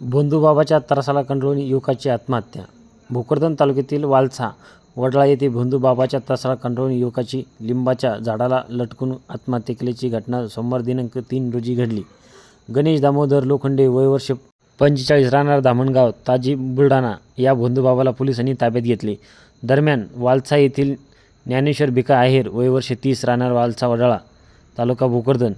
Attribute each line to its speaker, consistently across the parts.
Speaker 1: भोंदूबाबाच्या त्रासाला कंटाळून युवकाची आत्महत्या. भोकरदन तालुक्यातील वालसा वडळा येथे भोंदूबाबाच्या त्रासाला कंटाळून युवकाची लिंबाच्या झाडाला लटकून आत्महत्या केल्याची घटना सोमवार दिनांक तीन रोजी घडली. गणेश दामोदर लोखंडे वयवर्ष पंचेचाळीस राहणार धामणगाव ताजी बुलढाणा या भोंदूबाबाला पोलिसांनी ताब्यात घेतले. दरम्यान वालसा येथील ज्ञानेश्वर भिका आहेर वयवर्ष तीस राहणार वालसा वडाळा तालुका भोकरदन.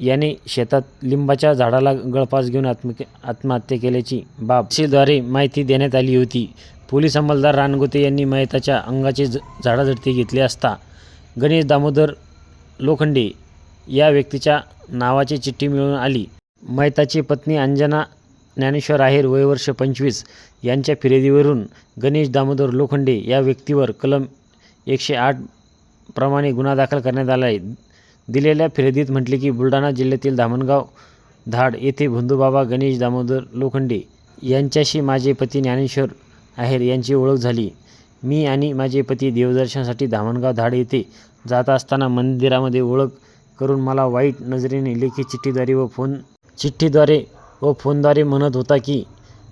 Speaker 1: याने शेतात लिंबाच्या झाडाला गळफास घेऊन आत्म आत्महत्या केल्याची बाब तहसीलद्वारे माहिती देण्यात आली होती. पोलीस अंमलदार रानगोते यांनी मयताच्या अंगाचे ज झाडाझडती घेतले असता गणेश दामोदर लोखंडे या व्यक्तीच्या नावाची चिठ्ठी मिळून आली. मयताची पत्नी अंजना ज्ञानेश्वर आहेर वयवर्ष पंचवीस. यांच्या फिर्यादीवरून गणेश दामोदर लोखंडे या व्यक्तीवर कलम एकशे आठ प्रमाणे गुन्हा दाखल करण्यात आला आहे. दिलेल्या फिर्यादीत म्हटले की बुलढाणा जिल्ह्यातील धामणगाव धाड येथे बंधुबाबा गणेश दामोदर लोखंडे यांच्याशी माझे पती ज्ञानेश्वर आहेर यांची ओळख झाली. मी आणि माझे पती देवदर्शनासाठी धामणगाव धाड येथे जात असताना मंदिरामध्ये ओळख करून मला वाईट नजरेने लेखी चिठ्ठीद्वारे व फोन चिठ्ठीद्वारे व फोनद्वारे म्हणत होता की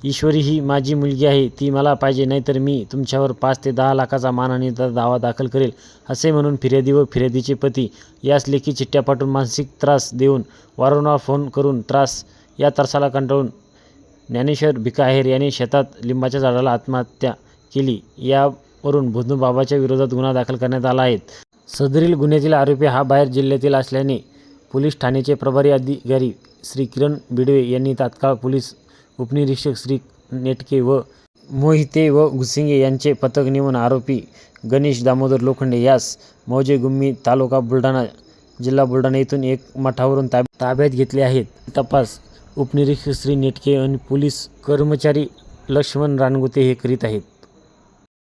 Speaker 1: ईश्वरी ही माझी मुलगी आहे ती मला पाहिजे नाहीतर मी तुमच्यावर पाच ते दहा लाखाचा मानहानीचा दावा दाखल करेल असे म्हणून फिर्यादी व फिर्यादीचे पती यास लेखी चिठ्ठ्या पाठवून मानसिक त्रास देऊन वारंवार फोन करून त्रास या त्रासाला कंटाळून ज्ञानेश्वर भिकाहेर यांनी याने शेतात लिंबाच्या झाडाला आत्महत्या केली यावरून बाबाच्या विरोधात गुन्हा दाखल करण्यात आला आहे. सदरील गुन्ह्यातील आरोपी हा बाहेर जिल्ह्यातील असल्याने पोलीस ठाण्याचे प्रभारी अधिकारी श्री किरण बिडवे यांनी तात्काळ पोलीस उपनिरीक्षक श्री नेटके व मोहिते व घुसिंगे यांचे पथक नेमून आरोपी गणेश दामोदर लोखंडे यास मौजे गुम्मी तालुका बुलढाणा जिल्हा बुलढाणा येथून एक मठावरून ताब ताब्यात घेतले आहेत. तपास उपनिरीक्षक श्री नेटके आणि पोलीस कर्मचारी लक्ष्मण रानगुते हे करीत आहेत.